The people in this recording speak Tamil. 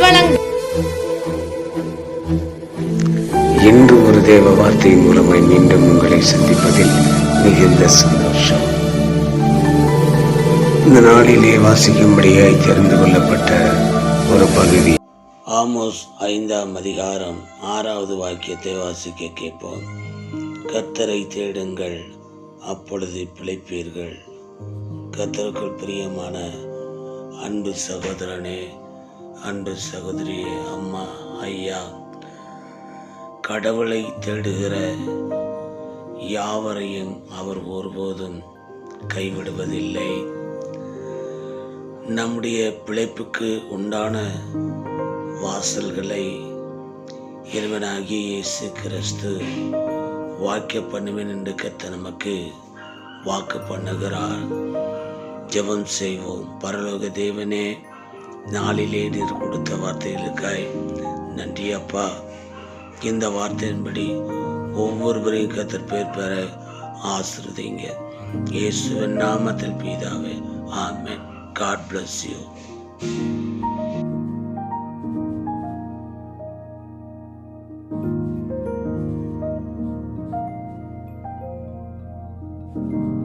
வழங்கும் இன்று ஒரு தேவ வார்த்தை மூலமாய் மீண்டும் உங்களை சந்திப்பதில் மிகுந்த சந்தோஷம். இந்த நாளிலே வாசிக்கும்படியாய் தெரிந்து கொள்ளப்பட்ட ஒரு பகுதி. ஆமோஸ் ஐந்தாம் அதிகாரம் ஆறாவது வாக்கியத்தை வாசிக்க கேட்போம். கர்த்தரை தேடுங்கள் அப்பொழுது பிழைப்பீர்கள். கர்த்தருக்குள் பிரியமான அன்பு சகோதரனே அன்பு சகோதரியே அம்மா ஐயா கடவுளை தேடுகிற யாவரையும் அவர் ஒருபோதும் கைவிடுவதில்லை. நம்முடைய பிழைப்புக்கு உண்டான வாசல்களை இறைவனாகிய இயேசு கிறிஸ்து வாக்கிய பண்ணுவேன் என்று கத்த நமக்கு வாக்கு பண்ணுகிறார். ஜெபம் செய்வோம். பரலோக தேவனே நாளிலே நீர் கொடுத்த வார்த்தைகளுக்காய் நன்றி அப்பா. இந்த வார்த்தையின்படி ஒவ்வொருவரையும் கத்தர் பேர் பெற ஆசிர்வதிங்க. இயேசுவின் நாமத்தில் பீதாவே ஆமென். God bless you